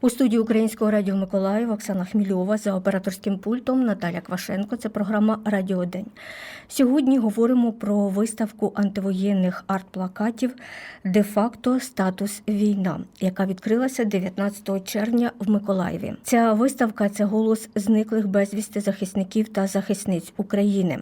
У студії Українського радіо Миколаїв Оксана Хмільова за операторським пультом Наталя Квашенко. Це програма Радіодень. Сьогодні говоримо про виставку антивоєнних арт-плакатів де-факто статус війна, яка відкрилася 19 червня в Миколаєві. Ця виставка це голос зниклих безвісти захисників та захисниць України.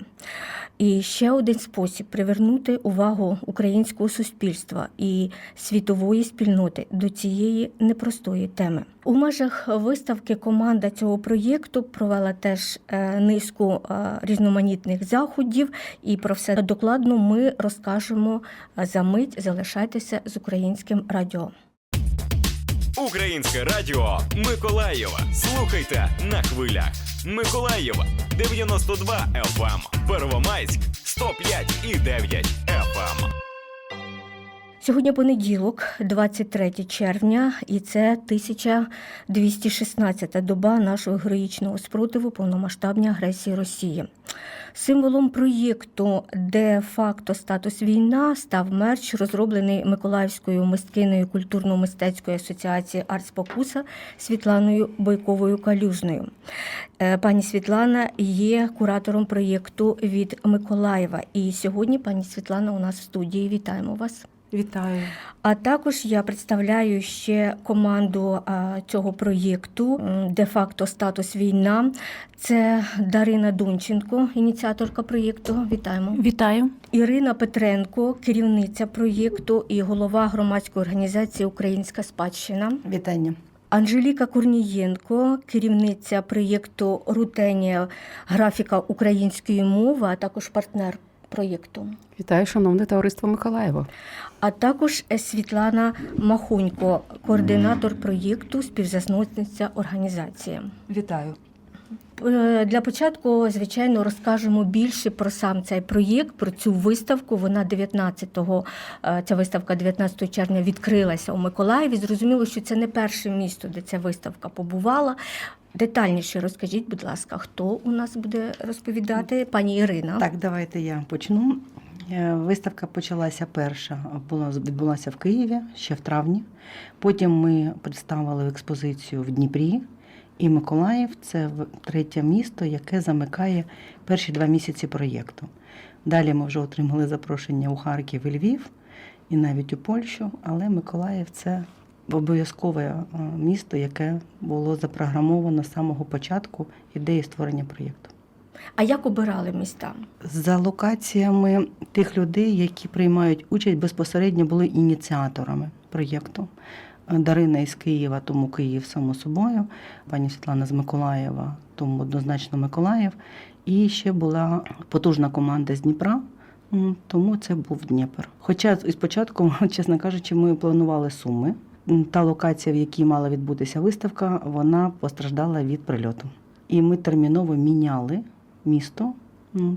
І ще один спосіб привернути увагу українського суспільства і світової спільноти до цієї непростої теми. У межах виставки команда цього проєкту провела теж е, низку е, різноманітних заходів, і про все докладно ми розкажемо за мить. Залишайтеся з українським радіо. Українське радіо Миколаєва. Слухайте на хвилях. Миколаєва 92 FM. Первомайськ 105 і 9 FM. Сьогодні понеділок, 23 червня, і це 1216-та доба нашого героїчного спротиву повномасштабній агресії Росії. Символом проєкту де факто статус війна став мерч, розроблений Миколаївською мисткиною культурно-мистецької асоціації «Артспокуса» Світланою Бойковою Калюжною. Е, Пані Світлана є куратором проєкту від Миколаєва. І сьогодні пані Світлана у нас в студії. Вітаємо вас. Вітаю. А також я представляю ще команду цього проєкту де-факто статус війна. Це Дарина Дунченко, ініціаторка проєкту. Вітаємо. Вітаю. Ірина Петренко, керівниця проєкту і голова громадської організації Українська спадщина. Вітання. Анжеліка Корнієнко, керівниця проєкту Рутенія графіка української мови, а також партнер проєкту. Вітаю, шановне товариство Миколаєва. А також е, Світлана Махонько, координатор проєкту, співзасновниця організації. Вітаю. Е, Для початку, звичайно, розкажемо більше про сам цей проєкт, про цю виставку. Вона 19-го, е, ця виставка 19 червня відкрилася у Миколаєві. Зрозуміло, що це не перше місто, де ця виставка побувала. Детальніше розкажіть, будь ласка, хто у нас буде розповідати? Пані Ірина. Так, давайте я почну. Е, Виставка почалася перша, була відбулася в Києві ще в травні. Потім ми представили експозицію в Дніпрі. І Миколаїв це третє місто, яке замикає перші два місяці проєкту. Далі ми вже отримали запрошення у Харків і Львів, і навіть у Польщу, але Миколаїв це обов'язкове е, місто, яке було запрограмовано з самого початку ідеї створення проєкту. А як обирали міста? За локаціями тих людей, які приймають участь, безпосередньо були ініціаторами проєкту. Дарина із Києва, тому Київ само собою, пані Світлана з Миколаєва, тому однозначно Миколаїв. І ще була потужна команда з Дніпра, тому це був Дніпр. Хоча спочатку, чесно кажучи, ми планували суми. Та локація, в якій мала відбутися виставка, вона постраждала від прильоту. І ми терміново міняли місто,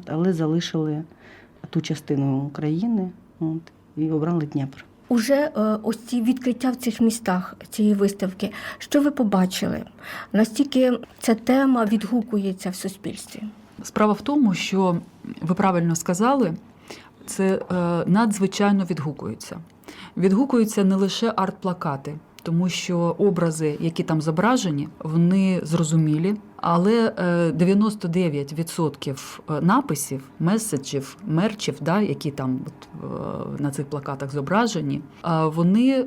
але залишили ту частину України і обрали Дніпр. Уже е, ось ці відкриття в цих містах цієї виставки. Що ви побачили? Настільки ця тема відгукується в суспільстві? Справа в тому, що ви правильно сказали, це е, надзвичайно відгукується. Відгукуються не лише арт-плакати, тому що образи, які там зображені, вони зрозумілі, але е, 99% написів, меседжів, мерчів, да, які там от, е, на цих плакатах зображені, е, вони е,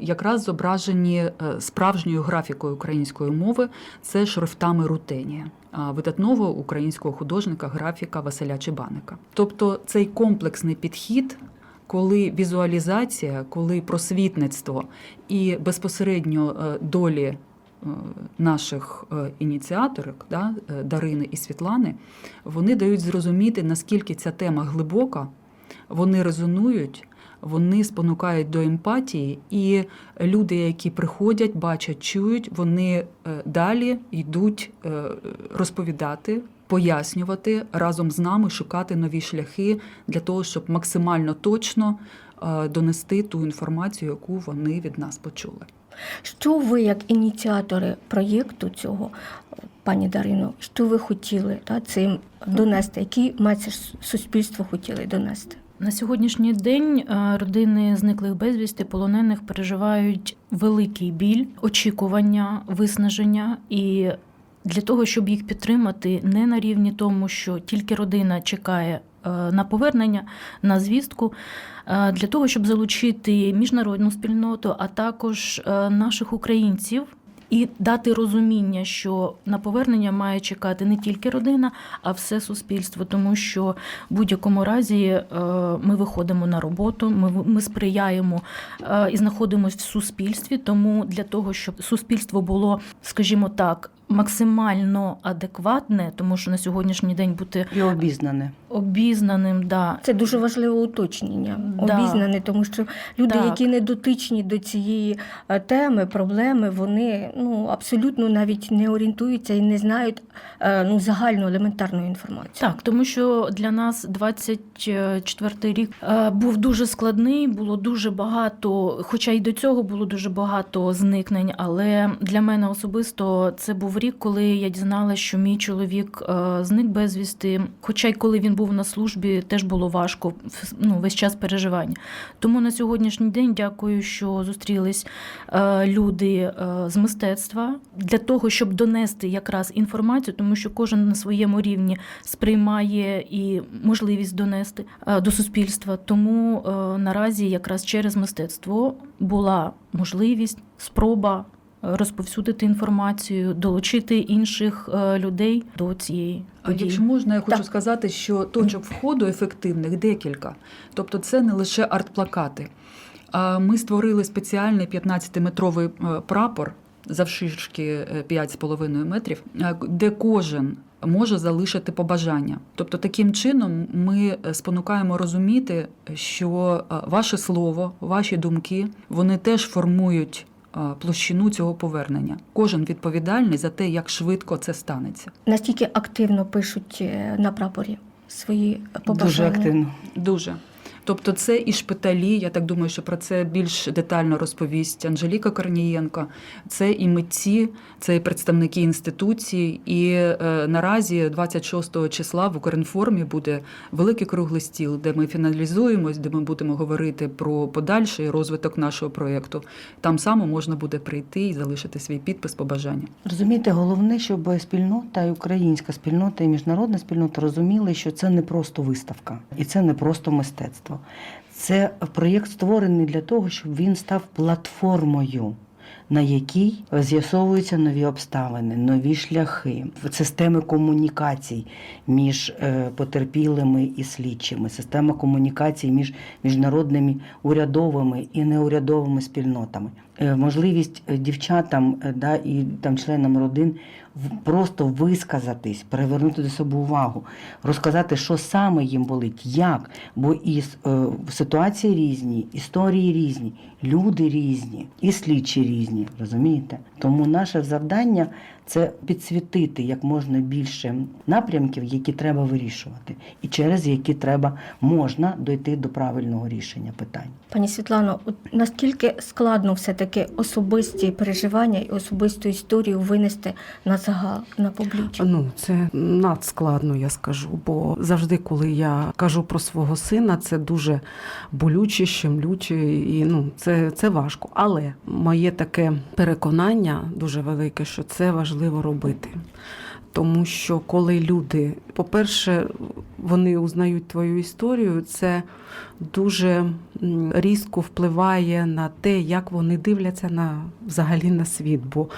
якраз зображені е, справжньою графікою української мови, це шрифтами рутенія видатного українського художника, графіка Василя Чебаника. Тобто цей комплексний підхід. Коли візуалізація, коли просвітництво і безпосередньо е, долі е, наших е, ініціаторок, да, Дарини і Світлани, вони дають зрозуміти, наскільки ця тема глибока, вони резонують, вони спонукають до емпатії, і люди, які приходять, бачать, чують, вони далі йдуть розповідати. Пояснювати разом з нами, шукати нові шляхи для того, щоб максимально точно е, донести ту інформацію, яку вони від нас почули. Що ви, як ініціатори проєкту цього, пані Дарино, що ви хотіли та, цим донести? Який меседж суспільство хотіли донести? На сьогоднішній день е, родини зниклих безвісти полонених переживають великий біль, очікування, виснаження і. Для того, щоб їх підтримати, не на рівні тому, що тільки родина чекає е, на повернення, на звістку, е, для того, щоб залучити міжнародну спільноту, а також е, наших українців і дати розуміння, що на повернення має чекати не тільки родина, а все суспільство, тому що в будь-якому разі ми виходимо на роботу, ми, сприяємо і знаходимося в суспільстві. Тому для того, щоб суспільство було, скажімо так, максимально адекватне, тому що на сьогоднішній день бути І обізнане. Обізнаним, да, Це дуже важливе уточнення, Да. обізнані, тому що люди, Так. які не дотичні до цієї е, теми, проблеми, вони ну абсолютно навіть не орієнтуються і не знають е, ну загальну елементарну інформацію. Так, тому що для нас 24 рік е, був дуже складний, було дуже багато, хоча й до цього було дуже багато зникнень. Але для мене особисто це був рік, коли я дізналася, що мій чоловік зник безвісти. Хоча й коли він був на службі, теж було важко ну, весь час переживання. Тому на сьогоднішній день дякую, що зустрілись е, люди е, з мистецтва для того, щоб донести якраз інформацію, тому що кожен на своєму рівні сприймає і можливість донести е, до суспільства. Тому наразі якраз через мистецтво була можливість, спроба розповсюдити інформацію, долучити інших е, людей до цієї А події. якщо можна, я хочу Так. сказати, що точок входу ефективних декілька. Тобто, це не лише арт-плакати. Ми створили спеціальний 15-метровий е, прапор завширшки е, 5,5 метрів, е, де кожен може залишити побажання. Тобто, таким чином ми спонукаємо розуміти, що ваше слово, ваші думки вони теж формують площину цього повернення. Кожен відповідальний за те, як швидко це станеться. Настільки активно пишуть е, на прапорі свої побажання. Дуже активно. Дуже. Тобто це і шпиталі, я так думаю, що про це більш детально розповість Анжеліка Корнієнко. Це і митці, це і представники інституцій. І е, наразі, 26 числа, в Укрінформі буде великий круглий стіл, де ми фіналізуємось, де ми будемо говорити про подальший розвиток нашого проєкту. Там само можна буде прийти і залишити свій підпис побажання. Розумієте, головне, щоб спільнота, і українська спільнота, і міжнародна спільнота розуміли, що це не просто виставка, і це не просто мистецтво. Це проєкт створений для того, щоб він став платформою. На якій з'ясовуються нові обставини, нові шляхи, системи комунікацій між е, потерпілими і слідчими, система комунікацій між міжнародними урядовими і неурядовими спільнотами, Е, можливість е, дівчатам да, і там членам родин просто висказатись, привернути до себе увагу, розказати, що саме їм болить, як. Бо і е, ситуації різні, історії різні, люди різні, і слідчі різні, розумієте? Тому наше завдання це підсвітити як можна більше напрямків, які треба вирішувати, і через які треба можна дойти до правильного рішення питань. Пані Світлано, наскільки складно все-таки особисті переживання і особисту історію винести на загал, на публічку? Ну, це надскладно, я скажу. Бо завжди, коли я кажу про свого сина, це дуже болюче, щемлюче, і ну, це, це важко. Але моє таке переконання дуже велике, що це важливо робити. Тому що коли люди, по-перше, вони узнають твою історію, це дуже різко впливає на те, як вони дивляться на взагалі на світ. Бо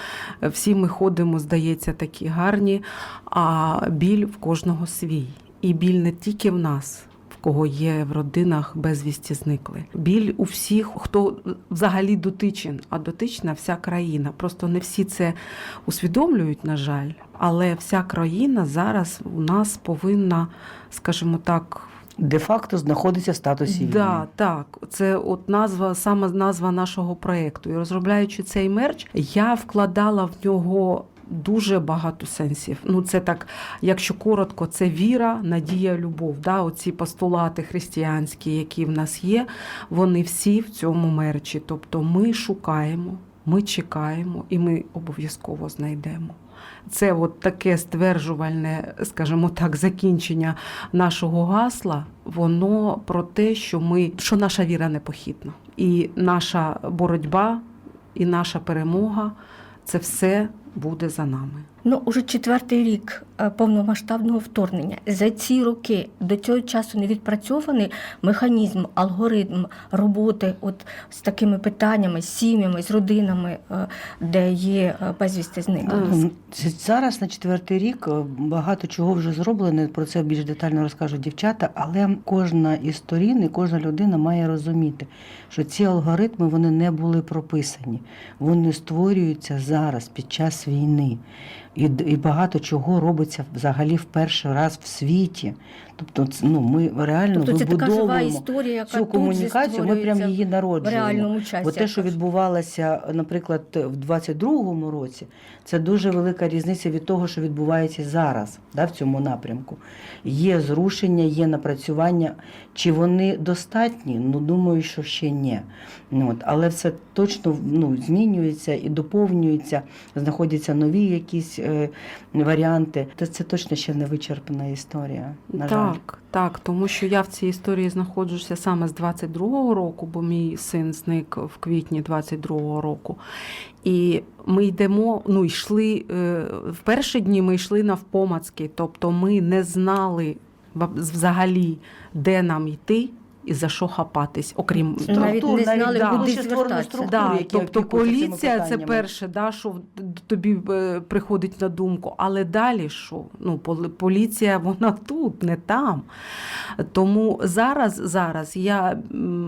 всі ми ходимо, здається, такі гарні, а біль в кожного свій. І біль не тільки в нас. Кого є в родинах безвісті зникли. Біль у всіх, хто взагалі дотичен, а дотична вся країна. Просто не всі це усвідомлюють, на жаль, але вся країна зараз у нас повинна, скажімо так, Де-факто знаходиться в статусі війни. Да, так. Це от назва, саме назва нашого проєкту. І розробляючи цей мерч, я вкладала в нього. Дуже багато сенсів. Ну, це так, якщо коротко, це віра, надія, любов. Да? Оці постулати християнські, які в нас є, вони всі в цьому мерчі. Тобто ми шукаємо, ми чекаємо і ми обов'язково знайдемо. це от таке стверджувальне, скажімо так, закінчення нашого гасла, воно про те, що ми що наша віра непохитна, і наша боротьба, і наша перемога це все буде за нами. Ну, уже четвертий рік е, повномасштабного вторгнення. За ці роки до цього часу не відпрацьований механізм, алгоритм роботи от з такими питаннями, з сім'ями, з родинами, е, де є е, безвісти зниклих. Зараз на четвертий рік багато чого вже зроблено. Про це більш детально розкажуть дівчата. Але кожна із сторін і кожна людина має розуміти, що ці алгоритми вони не були прописані. Вони створюються зараз під час війни. І, і багато чого робиться взагалі в перший раз в світі. Тобто, ну, ми реально Тобто це така жива вибудовуємо історія, яка цю комунікацію. Ми прям її в народжуємо. реальному часі. Бо те, що відбувалося, наприклад, в 22-му році, це дуже велика різниця від того, що відбувається зараз, да, в цьому напрямку. Є зрушення, є напрацювання. Чи вони достатні? Ну, думаю, що ще ні. Ну, от, але все точно ну, змінюється і доповнюється, знаходяться нові якісь е, варіанти. Та це точно ще не вичерпана історія. На жаль. Так, так, тому що я в цій історії знаходжуся саме з 22-го року, бо мій син зник в квітні 22-го року. І ми йдемо, ну йшли е, в перші дні ми йшли навпомацки, тобто ми не знали взагалі, де нам йти і за що хапатись, окрім Навіть не знали, да. куди ще звертатися. структури, Да, які тобто поліція це перше, да, що тобі е, приходить на думку. Але далі що? Ну, поліція вона тут, не там. Тому зараз, зараз я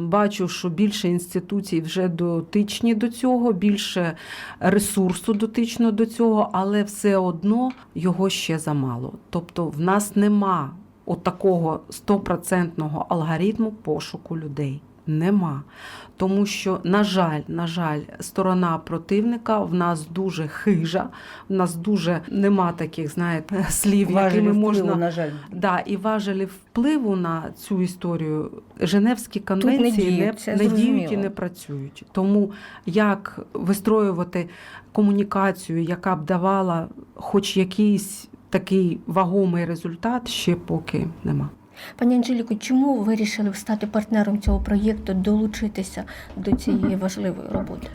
бачу, що більше інституцій вже дотичні до цього, більше ресурсу дотично до цього, але все одно його ще замало. Тобто в нас нема от такого стопроцентного алгоритму пошуку людей. Нема. Тому що, на жаль, на жаль, сторона противника в нас дуже хижа, в нас дуже нема таких, знаєте, слів, Важелі якими впливу, можна на жаль. Да, і важелі впливу на цю історію Женевські конвенції діють, не, це не діють і не працюють. Тому як вистроювати комунікацію, яка б давала хоч якийсь такий вагомий результат, ще поки нема. Пані Анжеліко, чому ви вирішили стати партнером цього проєкту, долучитися до цієї важливої роботи?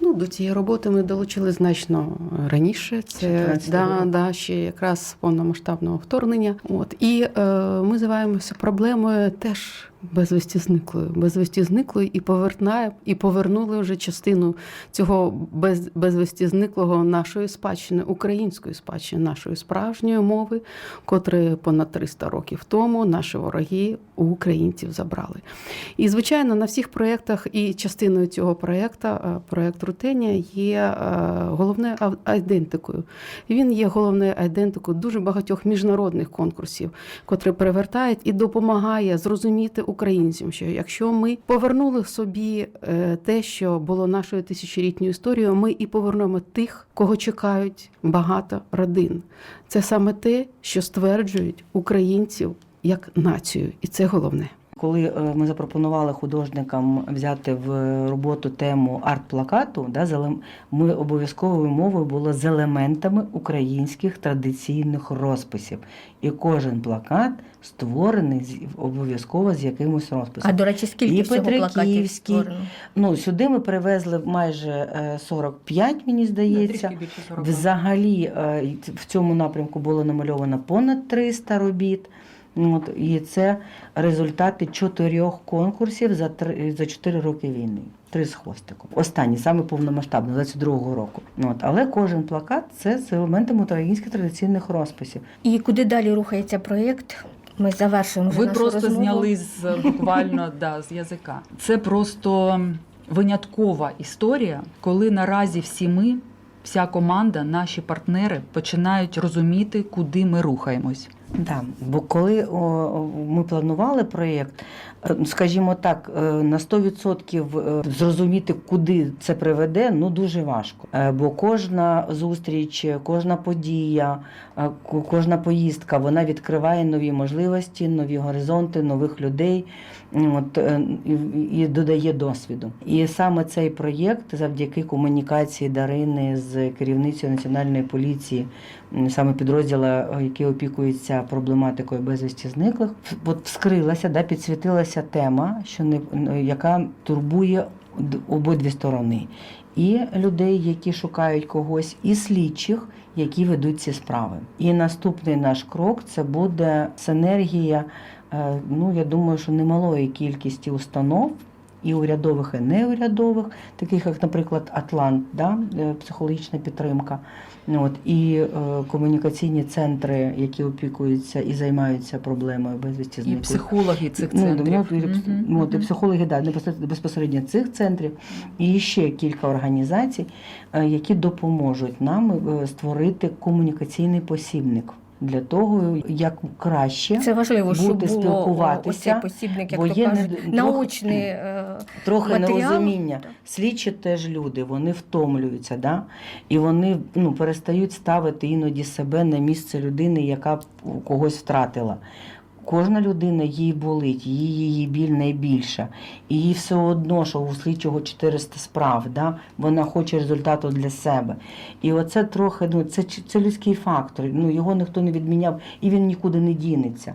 Ну, до цієї роботи ми долучили значно раніше. Це да, да, ще якраз повномасштабного вторгнення. От і е, ми займаємося проблемою теж безвісті зниклою, безвісті зниклою і повернає, і повернули вже частину цього без, безвісті зниклого нашої спадщини, української спадщини, нашої справжньої мови, котре понад 300 років тому наші вороги у українців забрали. І, звичайно, на всіх проєктах і частиною цього проєкту, е, проєкт Рутенія, є е, головною айдентикою. Він є головною айдентикою дуже багатьох міжнародних конкурсів, котрі перевертають і допомагає зрозуміти українцям, що якщо ми повернули собі е, те, що було нашою тисячолітньою історією, ми і повернемо тих, кого чекають багато родин. Це саме те, що стверджують українців як націю, і це головне. Коли е, ми запропонували художникам взяти в роботу тему арт-плакату, да, ми обов'язковою мовою було з елементами українських традиційних розписів. І кожен плакат створений з- обов'язково з якимось розписом. А до речі, скільки І всього плакатів створено? Ну, сюди ми привезли майже е, 45, мені здається. більше 40. Взагалі е, в цьому напрямку було намальовано понад 300 робіт. Ну, От, і це результати чотирьох конкурсів за три за чотири роки війни. Три з хвостиком. Останній, саме повномасштабний, 22-го року. Ну, От, але кожен плакат це з елементами українських традиційних розписів. І куди далі рухається проєкт? Ми завершуємо Ви нашу просто розмову. зняли з буквально да, з язика. Це просто виняткова історія, коли наразі всі ми, вся команда, наші партнери починають розуміти, куди ми рухаємось. Да, бо коли ми планували проєкт, е, скажімо так, е, на 100% е, зрозуміти, куди це приведе, ну дуже важко. Бо кожна зустріч, кожна подія, кожна поїздка, вона відкриває нові можливості, нові горизонти, нових людей. От, і, додає досвіду. І саме цей проєкт, завдяки комунікації Дарини з керівницею національної поліції, саме підрозділа, який опікується проблематикою безвісті зниклих, от вскрилася, да, підсвітилася тема, що не яка турбує обидві сторони. І людей, які шукають когось, і слідчих, які ведуть ці справи. І наступний наш крок це буде синергія. е, Ну, я думаю, що немалої кількості установ. І урядових, і неурядових, таких як, наприклад, Атлант, да, е, психологічна підтримка, От, і е, комунікаційні центри, які опікуються і займаються проблемою безвісті І психологи цих Ну, центрів. ну, ну, от, і психологи, да, безпосередньо цих центрів, і ще кілька організацій, е, які допоможуть нам е, створити комунікаційний посібник для того, як краще Це важливо, щоб Бути, було спілкуватися, посібник, як бо то є кажуть, не- научний е, трохи матеріал. нерозуміння. Слідчі теж люди, вони втомлюються, да? і вони ну, перестають ставити іноді себе на місце людини, яка когось втратила. Кожна людина їй болить, її, її біль найбільша. І їй все одно, що у слідчого 400 справ, да? вона хоче результату для себе. І оце трохи, ну, це, це людський фактор. Ну, його ніхто не відміняв, і він нікуди не дінеться.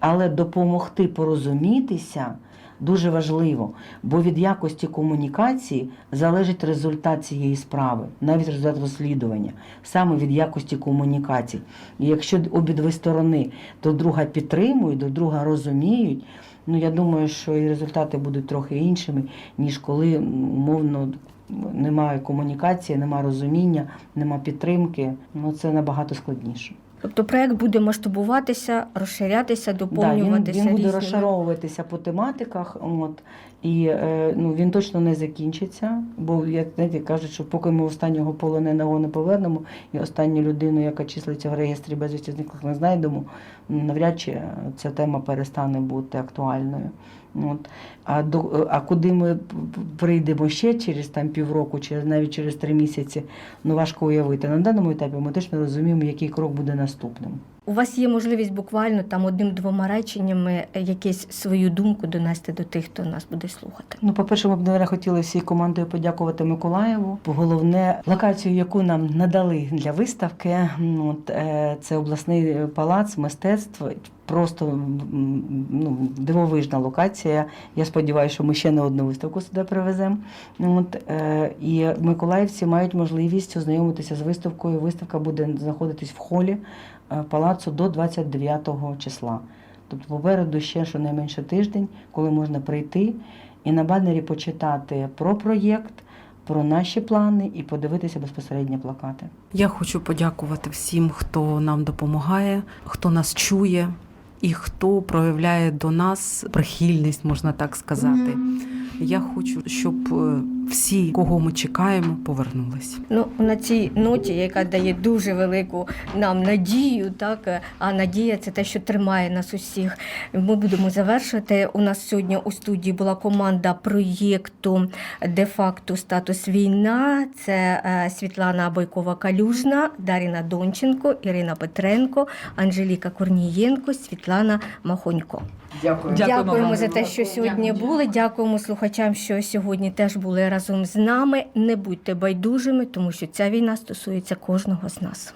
Але допомогти порозумітися дуже важливо, бо від якості комунікації залежить результат цієї справи, навіть результат розслідування, саме від якості комунікацій. І якщо обидві сторони до друга підтримують, до друга розуміють, ну я думаю, що і результати будуть трохи іншими, ніж коли умовно. Немає комунікації, немає розуміння, немає підтримки. Ну це набагато складніше. Тобто проект буде масштабуватися, розширятися, Да, він, доповнюватися він буде різними- розшаровуватися по тематиках. От, і е, ну, він точно не закінчиться, бо як знаєте, кажуть, що поки ми останнього полоненого не повернемо, і останню людину, яка числиться в реєстрі безвісті зниклих, не знайдемо, навряд чи ця тема перестане бути актуальною. От. А, до, а куди ми прийдемо ще через там, півроку, чи навіть через три місяці, ну важко уявити. На даному етапі ми точно розуміємо, який крок буде наступним. У вас є можливість буквально там одним-двома реченнями е, якусь свою думку донести до тих, хто нас буде слухати. Ну, по-перше, ми б наверное, хотіли всій командою подякувати Миколаєву. Головне, локацію, яку нам надали для виставки, от, е, це обласний палац мистецтв. Просто ну, дивовижна локація. Я сподіваюся, що ми ще не одну виставку сюди привеземо. От, е, і миколаївці мають можливість ознайомитися з виставкою. Виставка буде знаходитись в холі палацу до 29 числа. Тобто попереду ще щонайменше тиждень, коли можна прийти і на банері почитати про проєкт, про наші плани і подивитися безпосередньо плакати. Я хочу подякувати всім, хто нам допомагає, хто нас чує і хто проявляє до нас прихильність, можна так сказати. Я хочу, щоб е, всі, кого ми чекаємо, повернулись. Ну, на цій ноті, яка дає дуже велику нам надію, так е, а надія це те, що тримає нас усіх. Ми будемо завершити. У нас сьогодні у студії була команда проєкту де-факто статус війна. Це е, Світлана Бойкова Калюжна, Даріна Донченко, Ірина Петренко, Анжеліка Корнієнко, Світлана Махонько. Дякуємо, Дякуємо за те, що сьогодні були. Дякуємо слухачам, що сьогодні теж були разом з нами. Не будьте байдужими, тому що ця війна стосується кожного з нас.